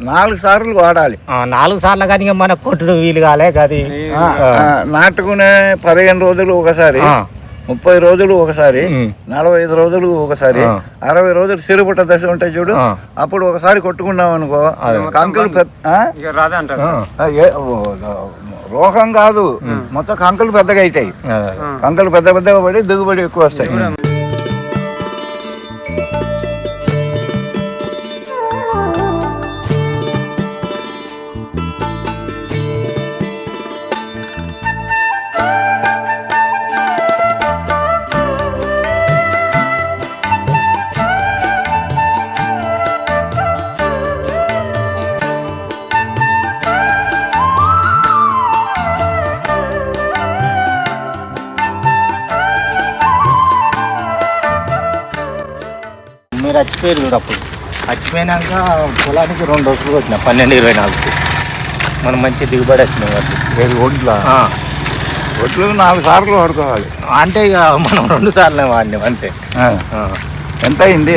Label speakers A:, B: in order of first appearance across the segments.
A: నాలుగు సార్లు వాడాలి.
B: ఆ, నాలుగు సార్లు కానీ మనకు కొట్టుడు వీలు కాలే అది
A: నాటుకునే పదిహేను రోజులు ఒకసారి
B: ఆ.
A: ముప్పై రోజులు ఒకసారి. నలభై ఐదు రోజులు ఒకసారి. అరవై రోజులు సిరుపుట్ట దశ ఉంటాయి చూడు. అప్పుడు ఒకసారి కొట్టుకున్నాం అనుకో కంకులు రోగం కాదు. మొత్తం కంకులు పెద్దగా అవుతాయి. కంకులు పెద్ద పెద్దగా పడి దిగుబడి ఎక్కువ వస్తాయి.
B: మీరు చచ్చిపోయారు చూడు అప్పుడు. చచ్చిపోయినాక పొలానికి రెండు రోజులు వచ్చిన పన్నెండు ఇరవై నాలుగు. మనం మంచి దిగుబడి వచ్చినాయి
A: ఏది ఒడ్ల ఒడ్లు నాలుగు సార్లు వాడుకోవాలి
B: అంటే ఇక మనం రెండు సార్లు వాడినాం అంతే.
A: ఎంత అయింది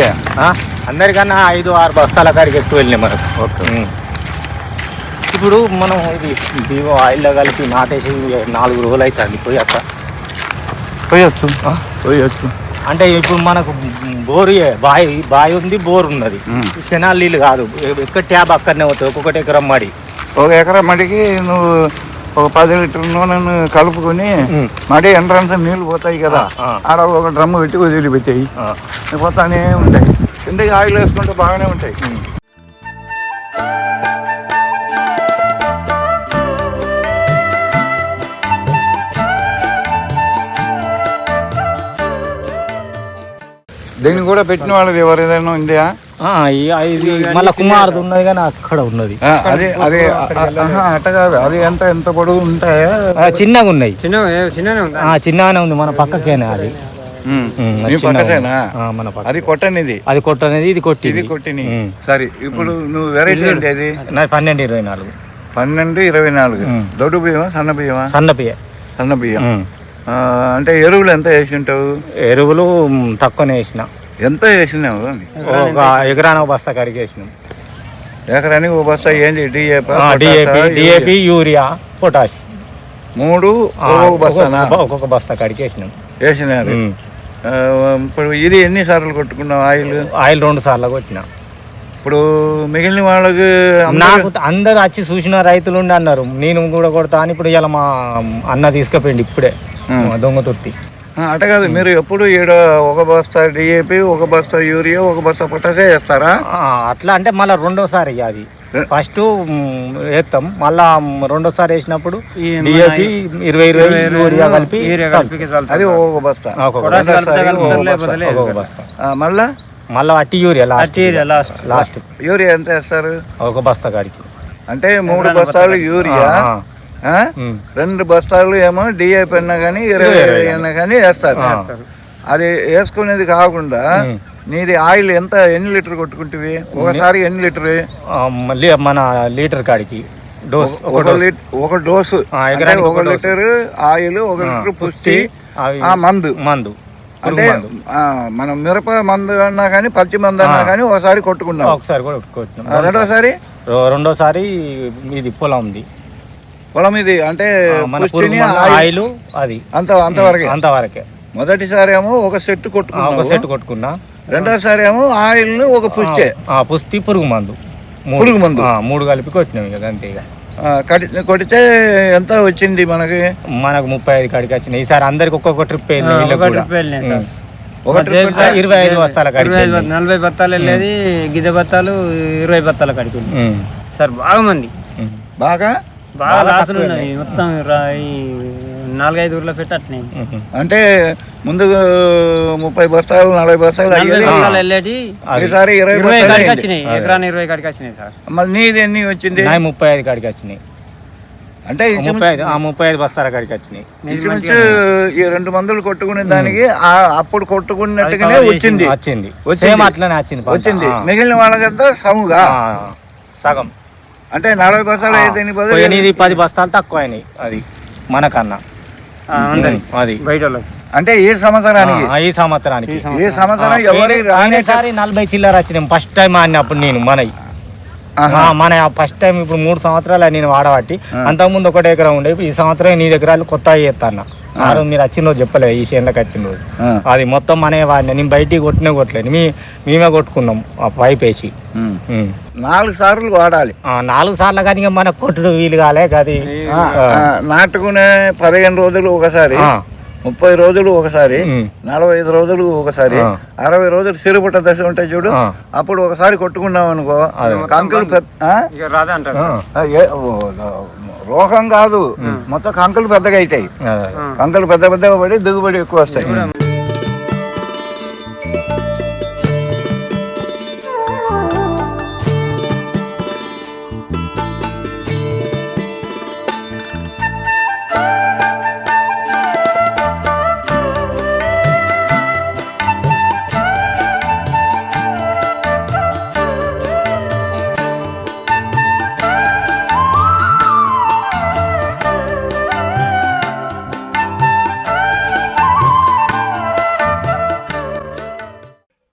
B: అందరికన్నా ఐదు ఆరు బస్తాల కాడికి ఎక్కువ వెళ్ళినాయి మనకు ఉం. ఇప్పుడు మనం ఇది దీవో ఆయిల్లో కలిపి నాటేసి నాలుగు రోజులు అవుతుంది పోయి అట్లా
A: పోయొచ్చు పోయొచ్చు.
B: అంటే ఇప్పుడు మనకు బోరు బావి బావి ఉంది బోర్ ఉన్నది. కెనాల్ నీళ్ళు కాదు. ఎక్కడ ట్యాబ్ అక్కడనే అవుతుంది ఒక్కొక్కటి ఎకరం మడి.
A: ఒక ఎకరా మడికి నువ్వు ఒక పది లీటర్ నూనెను కలుపుకొని. మడి ఎంట్రన్స్ నీళ్ళు పోతాయి కదా. ఆడ ఒక డ్రమ్ము పెట్టి వదిలిపెట్టాయి. పోతానే ఉంటాయి. కిందకి ఆయిల్ వేసుకుంటే బాగానే ఉంటాయి? దీన్ని కూడా పెట్టిన వాళ్ళది ఎవరిదైనా ఉందా?
B: ఆ, ఈ- ఇది మళ్ళీ కుమార్ది ఉన్నది కానీ అక్కడ ఉన్నది.
A: అదే అదే అట్ట కాదు. అది ఎంత ఎంత పొడవు ఉంటాయా?
B: చిన్నగా ఉన్నాయి.
C: చిన్న చిన్ననే ఉందా
B: ఆ, చిన్నగానే ఉంది. మన పక్కకేనే అది?
A: ఉమ్.
B: ఉమ్,
A: మీ
B: చిన్నగా
A: పక్కసేనా
B: ఉంది. ఆ, మన పక్క.
A: అది కొట్టనిది.
B: అది కొట్టనేది ఇది కొట్టి
A: ఇది కొట్టిని. సరే ఇప్పుడు నువ్వు వెరైటీ ఏంటి అది?
B: పన్నెండు ఇరవై నాలుగు.
A: పన్నెండు ఇరవై నాలుగు. దొడ్డు బియ్యమా సన్న బియ్యమా? సన్న బియ్యం. ఆ, అంటే ఎరువులు ఎంత వేసి ఉంటావు
B: ఎరువులు తక్కువనే వేసిన.
A: ఎంత వేసినావు
B: ఒక ఎకరాన ఒక బస్తా కడిగి వేసినాం.
A: ఎకరానికి ఒక బస్తా ఏంది? DAP
B: DAP DAP urea? Potash
A: మూడు ఒక్కొక్క
B: బస్తా కడిగి వేసినాం.
A: వేసినారు. ఇప్పుడు ఇది ఎన్ని సార్లు కొట్టుకున్నావు ఆయిల్?
B: ఆయిల్ రెండు సార్లు వచ్చిన
A: ఇప్పుడు మిగిలిన వాళ్ళకి
B: నాకు అందరు వచ్చి చూసిన రైతులు ఉండి అన్నారు నేను కూడా కొడతా అని ఇప్పుడు ఇలా మా అన్న తీసుకుపోయింది ఇప్పుడే. దొంగ తుర్తి
A: ఆ, అట కాదు మీరు ఎప్పుడు ఈడ ఒక బస్తా డిఏపి ఒక బస్తా యూరియా ఒక బస్తా పొటాషే వేస్తారా?
B: అట్లా అంటే మళ్ళీ రెండోసారి అది. ఫస్ట్ వేస్తాం మళ్ళా రెండోసారి వేసినప్పుడు డిఏపి ఇరవై ఇరవై యూరియా కలిపి
C: యూరియా.
A: అది ఒక బస్తా. ఒక ఆ, మళ్ళా?
B: మళ్ళా అట్టి యూరియా లాస్ట్
C: అట్టిరియా లాస్ట్.
B: లాస్ట్
A: యూరియా ఎంత వేస్తారు?
B: ఒక బస్తా కాడికి.
A: అంటే మూడు బస్తాలు యూరియా. రెండు బస్తాలు ఏమో డిఏపి అన్నా కానీ ఇరవై ఇరవై అన్నా కానీ వేస్తారు. అది వేసుకునేది కాకుండా. నీది ఆయిల్ ఎంత ఎన్ని లీటర్ కొట్టుకుంటివి? ఒకసారి ఎన్ని లీటర్?
B: మళ్ళీ మన లీటర్ కాడికి. డోస్ ఒక
A: ఒక
B: డోస్.
A: ఒక. లీటర్ ఆయిల్ ఒక లీటర్ పుష్టి మందు.
B: మందు
A: అంటే మనం మిరప మందు అన్నా కానీ పచ్చి మందు అన్నా. కానీ ఒకసారి కొట్టుకున్నాం
B: ఒకసారి
A: రెండోసారి?
B: రెండోసారి ఇది పొలం ఉంది.
A: పొలం ఇది అంటే
B: మన
A: ఆయిల్.
B: అది.
A: అంత అంతవరకే?
B: అంతవరకే.
A: మొదటిసారి ఏమో ఒక సెట్
B: ఆ, ఒక
A: కొట్టుకున్నాం
B: సెట్ కొట్టుకున్నా.
A: రెండోసారి ఏమో ఆయిల్ ఒక పుష్టే.
B: ఆ, పుస్తి పురుగు మందు.
A: పురుగు మందు.
B: ఆ, మూడు కలిపి కొట్టినాం ఇక అంతే ఇక.
A: కొడితే ఎంత వచ్చింది మనకి?
B: మనకు ముప్పై ఐదు కాడికి వచ్చినాయి. ఈసారి అందరికి ఒక్కొక్క ట్రిప్ ఇరవై ఐదు బస్తాల.
C: నలభై బత్తాలు వెళ్ళేది గిద్దె బత్తాలు ఇరవై బత్తాల కాడికి
B: ఉమ్,
C: సార్ బాగా మంది.
A: బాగా?
C: బాగా లాసులు. ఉన్నాయి. మొత్తం నాలుగైదు ఊర్లో.
A: అంటే ముందు ముప్పై బస్తాలు నలభై బస్తాలు
C: వెళ్ళేటి
A: ఈసారి ఇరవై
C: కాడికి. వచ్చినాయి.
B: అదే.
C: ఎకరాన్ని ఇరవై కాడికి వచ్చినాయి సార్.
A: మళ్ళీ నీది ఎన్ని వచ్చింది?
B: ముప్పై ఐదు కాడికి వచ్చినాయి.
A: అంటే
B: ఆ ముప్పై ఐదు ఆ ముప్పై ఐదు బస్తాల కాడికి వచ్చినాయి.
A: ఇంచుమించు ఈ రెండు మందులు కొట్టుకునే దానికి ఆ అప్పుడు కొట్టుకున్నట్టుగానే వచ్చింది.
B: వచ్చింది.
A: వచ్చింది.
B: సేమ్ అట్లనే వచ్చింది.
A: మిగిలిన వాళ్ళకంతా సముగా.
B: సగం.
A: అంటే నలభై బస్తాలు అయితే
B: పోయినది పది బస్తాలు తక్కువ అయినాయి అది మనకన్నా. అది.
C: బయట
A: అంటే ఈ సంవత్సరానికి?
B: ఆ, ఈ సంవత్సరానికి.
A: ఈ సంవత్సరం ఎవరి రానే
B: సారి నలభై చిల్లర వచ్చినాయి. ఫస్ట్ టైం ఆడినప్పుడు నేను మనవి. మన ఫస్ట్ టైం ఇప్పుడు మూడు సంవత్సరాలు నేను వాడబట్టి అంతకుముందు ఒకటి ఎకరం ఉండే. ఈ సంవత్సరం నీ దగ్గర కొత్త చేస్తాను ఆ. రోజు మీరు వచ్చిన రోజు చెప్పలేదు ఈ చేనులకు వచ్చిన రోజు. అది మొత్తం మనే వాడిన. నేను బయటికి కొట్టినే కొట్టలేదు మీ మేమే కొట్టుకున్నాం ఆ పైప్ వేసి.
A: నాలుగు సార్లు వాడాలి.
B: ఆ, నాలుగు సార్లు కానీ ఇక మనకు కొట్టుడు వీలు కాలే అది
A: నాటుకునే పదిహేను రోజులు ఒకసారి
B: ఆ.
A: ముప్పై రోజులు ఒకసారి. నలభై ఐదు రోజులు ఒకసారి. అరవై రోజులు సిరుపుట్ట దశ ఉంటాయి చూడు. అప్పుడు ఒకసారి కొట్టుకున్నాం అనుకో కంకులు రోగం కాదు. మొత్తం కంకులు పెద్దగా అవుతాయి. కంకులు పెద్ద పెద్దగా పడి దిగుబడి ఎక్కువ వస్తాయి.